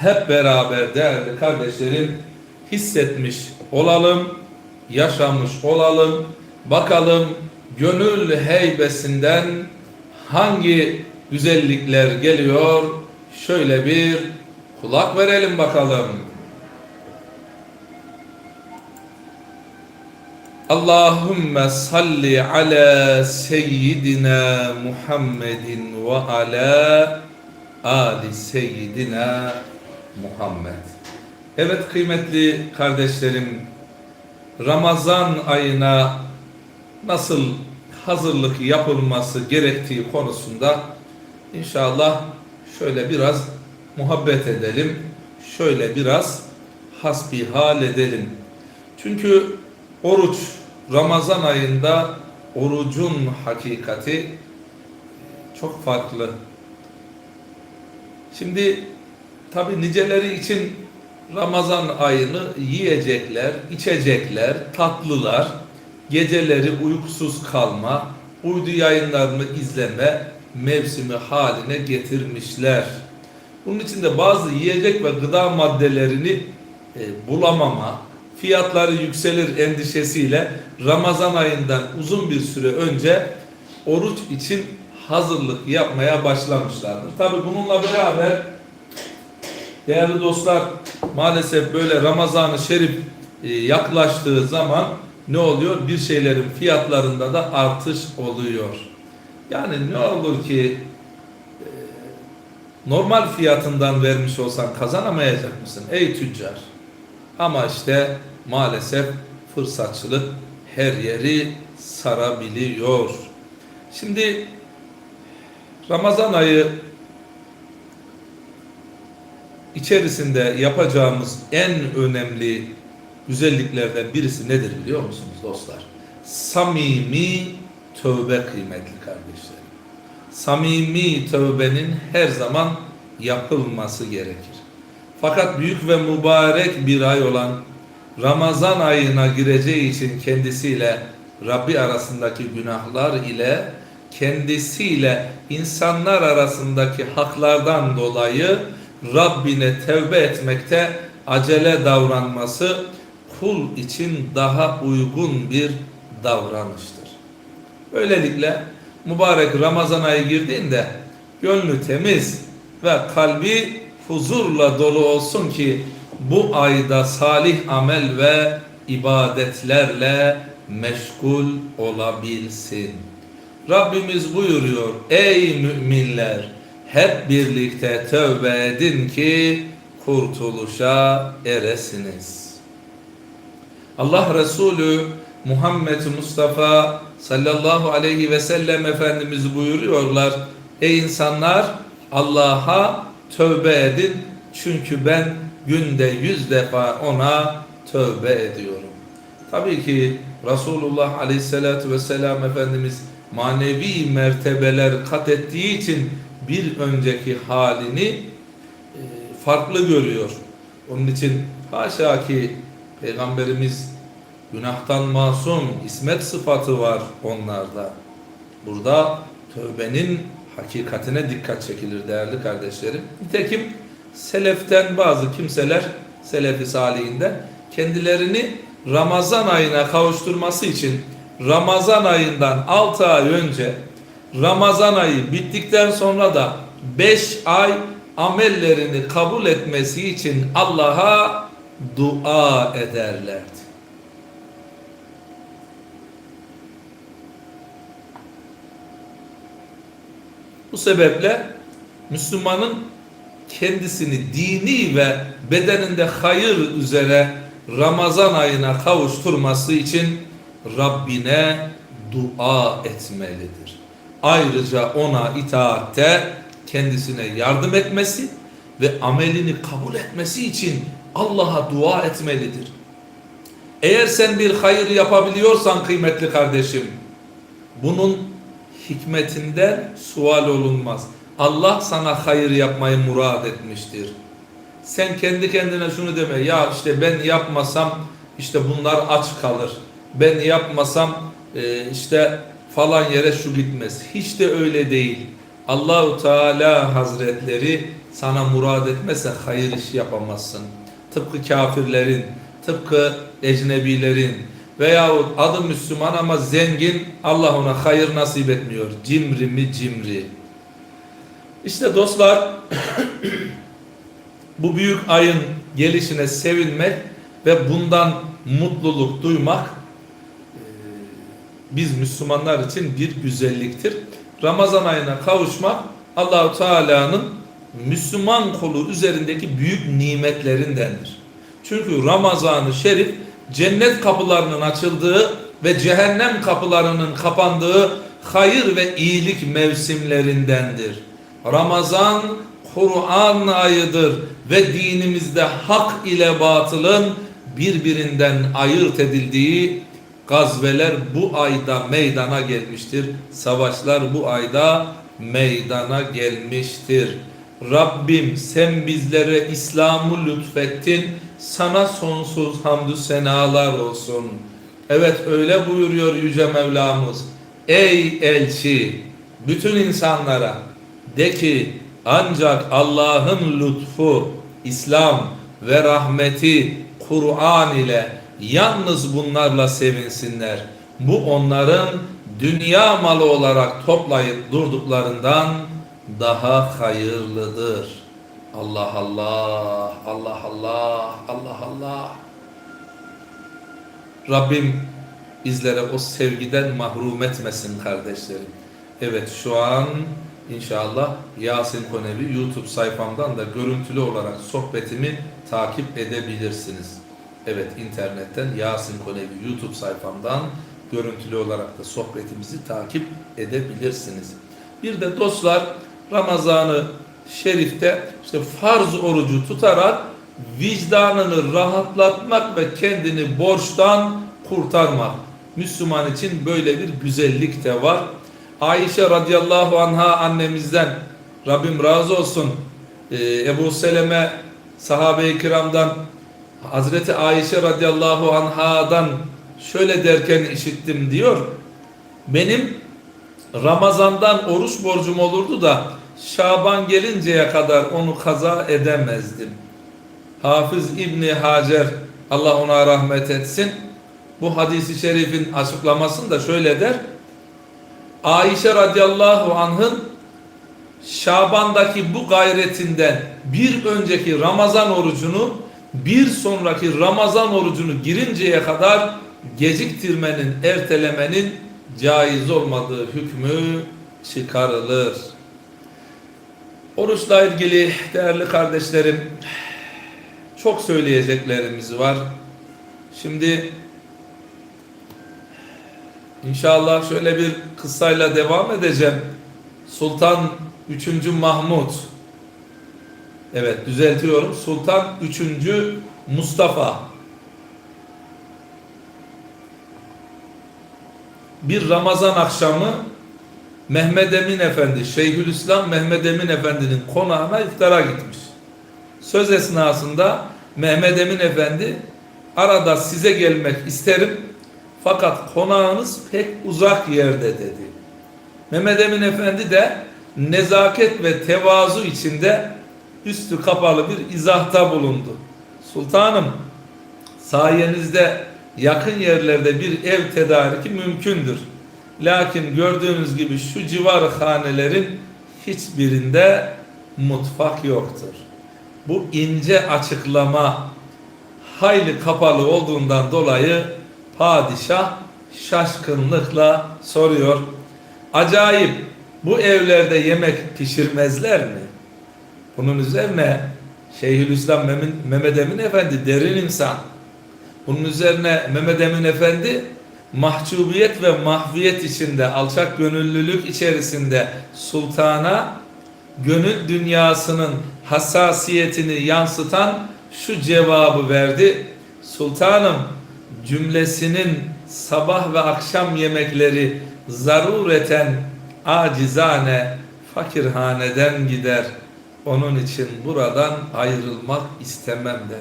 hep beraber değerli kardeşlerim hissetmiş olalım, yaşamış olalım. Bakalım gönül heybesinden hangi güzellikler geliyor? Şöyle bir kulak verelim bakalım. Allahümme salli ala seyyidina Muhammedin ve ala ali seyyidina Muhammed. Evet kıymetli kardeşlerim, Ramazan ayına nasıl hazırlık yapılması gerektiği konusunda inşallah şöyle biraz muhabbet edelim. Şöyle biraz hasbihal edelim. Çünkü oruç Ramazan ayında orucun hakikati çok farklı. Şimdi tabi niceleri için Ramazan ayını yiyecekler, içecekler, tatlılar, geceleri uykusuz kalma, uydu yayınlarını izleme mevsimi haline getirmişler. Bunun için de bazı yiyecek ve gıda maddelerini e, bulamama, fiyatları yükselir endişesiyle Ramazan ayından uzun bir süre önce oruç için hazırlık yapmaya başlamışlardır. Tabi bununla beraber değerli dostlar maalesef böyle Ramazan-ı Şerif e, yaklaştığı zaman ne oluyor? Bir şeylerin fiyatlarında da artış oluyor. Yani ne olur ki e, normal fiyatından vermiş olsan kazanamayacak mısın ey tüccar? Ama işte maalesef fırsatçılık her yeri sarabiliyor. Şimdi Ramazan ayı içerisinde yapacağımız en önemli güzelliklerden birisi nedir biliyor musunuz dostlar? Samimi tövbe kıymetli kardeşlerim. Samimi tövbenin her zaman yapılması gerekir. Fakat büyük ve mübarek bir ay olan Ramazan ayına gireceği için kendisiyle Rabbi arasındaki günahlar ile kendisiyle insanlar arasındaki haklardan dolayı Rabbine tevbe etmekte acele davranması kul için daha uygun bir davranıştır. Böylelikle mübarek Ramazan ayı girdiğinde gönlü temiz ve kalbi huzurla dolu olsun ki bu ayda salih amel ve ibadetlerle meşgul olabilsin. Rabbimiz buyuruyor ey müminler hep birlikte tövbe edin ki kurtuluşa eresiniz. Allah Resulü Muhammed Mustafa sallallahu aleyhi ve sellem Efendimiz buyuruyorlar. Ey insanlar Allah'a tövbe edin çünkü ben günde yüz defa ona tövbe ediyorum. Tabii ki Resulullah aleyhissalatü vesselam Efendimiz manevi mertebeler kat ettiği için bir önceki halini e, farklı görüyor. Onun için haşa ki Peygamberimiz günahtan masum, ismet sıfatı var onlarda. Burada tövbenin hakikatine dikkat çekilir değerli kardeşlerim. Nitekim seleften bazı kimseler, selefi salihinde kendilerini Ramazan ayına kavuşturması için Ramazan ayından 6 ay önce Ramazan ayı bittikten sonra da 5 ay amellerini kabul etmesi için Allah'a dua ederlerdi. Bu sebeple Müslümanın kendisini dini ve bedeninde hayır üzere Ramazan ayına kavuşturması için Rabbine dua etmelidir. Ayrıca ona itaatte kendisine yardım etmesi ve amelini kabul etmesi için Allah'a dua etmelidir. Eğer sen bir hayır yapabiliyorsan kıymetli kardeşim, bunun hikmetinden sual olunmaz. Allah sana hayır yapmayı murad etmiştir. Sen kendi kendine şunu deme, ya işte ben yapmasam işte bunlar aç kalır. Ben yapmasam e, işte falan yere şu gitmez. Hiç de öyle değil. Allahu Teala Hazretleri sana murad etmese hayır iş yapamazsın. Tıpkı kafirlerin, tıpkı ecnebilerin veyahut adı Müslüman ama zengin Allah ona hayır nasip etmiyor. Cimri mi cimri. İşte dostlar bu büyük ayın gelişine sevinmek ve bundan mutluluk duymak biz Müslümanlar için bir güzelliktir. Ramazan ayına kavuşmak Allahu Teala'nın Müslüman kulu üzerindeki büyük nimetlerindendir. Çünkü Ramazan-ı Şerif cennet kapılarının açıldığı ve cehennem kapılarının kapandığı hayır ve iyilik mevsimlerindendir. Ramazan Kur'an ayıdır ve dinimizde hak ile batılın birbirinden ayırt edildiği gazveler bu ayda meydana gelmiştir. Savaşlar bu ayda meydana gelmiştir. Rabbim sen bizlere İslam'ı lütfettin. Sana sonsuz hamdü senalar olsun. Evet öyle buyuruyor Yüce Mevlamız. Ey elçi bütün insanlara de ki ancak Allah'ın lütfu, İslam ve rahmeti Kur'an ile yalnız bunlarla sevinsinler. Bu onların dünya malı olarak toplayıp durduklarından daha hayırlıdır. Allah Allah, Allah Allah, Allah Allah. Rabbim bizlere o sevgiden mahrum etmesin kardeşlerim. Evet şu an inşallah Yasin Konevi YouTube sayfamdan da görüntülü olarak sohbetimi takip edebilirsiniz. Evet internetten Yasin Konevi YouTube sayfamdan görüntülü olarak da sohbetimizi takip edebilirsiniz. Bir de dostlar Ramazan'ı Şerif'te işte farz orucu tutarak vicdanını rahatlatmak ve kendini borçtan kurtarmak. Müslüman için böyle bir güzellik de var. Ayşe radıyallahu anha annemizden Rabbim razı olsun ee, Ebu Seleme sahabe-i kiramdan Hazreti Ayşe radıyallahu anhadan şöyle derken işittim diyor. Benim Ramazan'dan oruç borcum olurdu da Şaban gelinceye kadar onu kaza edemezdim. Hafız İbni Hacer Allah ona rahmet etsin. Bu hadisi şerifin açıklamasında şöyle der. Ayşe radıyallahu anh'ın Şaban'daki bu gayretinden bir önceki Ramazan orucunu bir sonraki Ramazan orucunu girinceye kadar geciktirmenin, ertelemenin caiz olmadığı hükmü çıkarılır. Oruçla ilgili değerli kardeşlerim çok söyleyeceklerimiz var. Şimdi inşallah şöyle bir kıssayla devam edeceğim. Sultan 3. Mahmud Evet düzeltiyorum. Sultan 3. Mustafa bir Ramazan akşamı Mehmed Emin Efendi, Şeyhülislam Mehmed Emin Efendi'nin konağına iftara gitmiş. Söz esnasında Mehmed Emin Efendi arada size gelmek isterim fakat konağınız pek uzak yerde dedi. Mehmed Emin Efendi de nezaket ve tevazu içinde üstü kapalı bir izahta bulundu. Sultanım sayenizde yakın yerlerde bir ev tedariki mümkündür. Lakin gördüğünüz gibi şu civar hanelerin hiçbirinde mutfak yoktur. Bu ince açıklama hayli kapalı olduğundan dolayı padişah şaşkınlıkla soruyor. Acayip bu evlerde yemek pişirmezler mi? Bunun üzerine Şeyhülislam Mehmet Emin Efendi derin insan. Bunun üzerine Mehmet Emin Efendi mahcubiyet ve mahviyet içinde, alçak gönüllülük içerisinde sultana gönül dünyasının hassasiyetini yansıtan şu cevabı verdi. Sultanım cümlesinin sabah ve akşam yemekleri zarureten acizane fakirhaneden gider. Onun için buradan ayrılmak istemem der.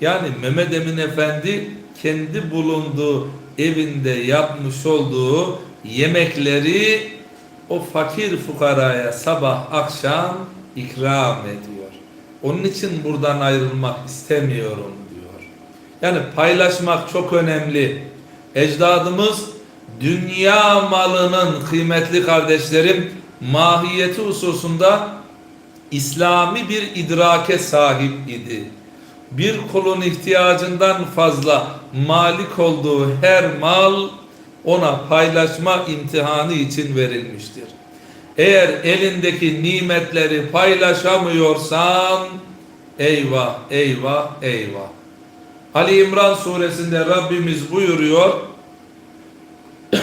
Yani Mehmet Emin Efendi kendi bulunduğu evinde yapmış olduğu yemekleri o fakir fukaraya sabah akşam ikram ediyor. Onun için buradan ayrılmak istemiyorum diyor. Yani paylaşmak çok önemli. Ecdadımız dünya malının kıymetli kardeşlerim mahiyeti hususunda İslami bir idrake sahip idi. Bir kulun ihtiyacından fazla malik olduğu her mal ona paylaşma imtihanı için verilmiştir. Eğer elindeki nimetleri paylaşamıyorsan eyvah eyvah eyvah. Ali İmran suresinde Rabbimiz buyuruyor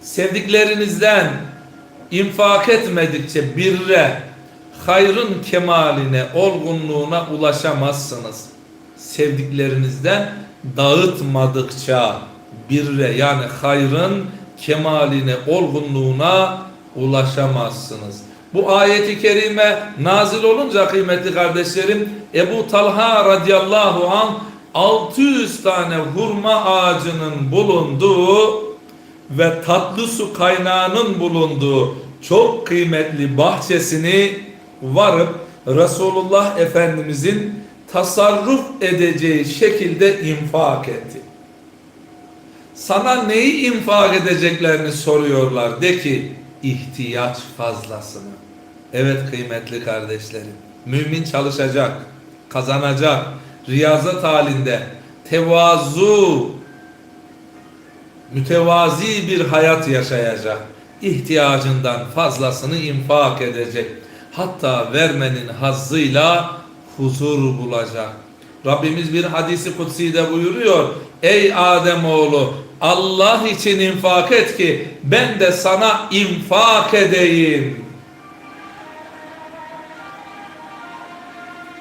sevdiklerinizden infak etmedikçe birre, hayrın kemaline, olgunluğuna ulaşamazsınız. Sevdiklerinizden dağıtmadıkça birre yani hayrın kemaline, olgunluğuna ulaşamazsınız. Bu ayeti kerime nazil olunca kıymetli kardeşlerim Ebu Talha radıyallahu an 600 tane hurma ağacının bulunduğu ve tatlı su kaynağının bulunduğu çok kıymetli bahçesini varıp Resulullah Efendimizin tasarruf edeceği şekilde infak etti. Sana neyi infak edeceklerini soruyorlar. De ki ihtiyaç fazlasını. Evet kıymetli kardeşlerim. Mümin çalışacak, kazanacak, riyazat halinde, tevazu, mütevazi bir hayat yaşayacak. İhtiyacından fazlasını infak edecek. Hatta vermenin hazzıyla huzur bulacak. Rabbimiz bir hadisi kutsi'de buyuruyor. Ey Ademoğlu Allah için infak et ki ben de sana infak edeyim.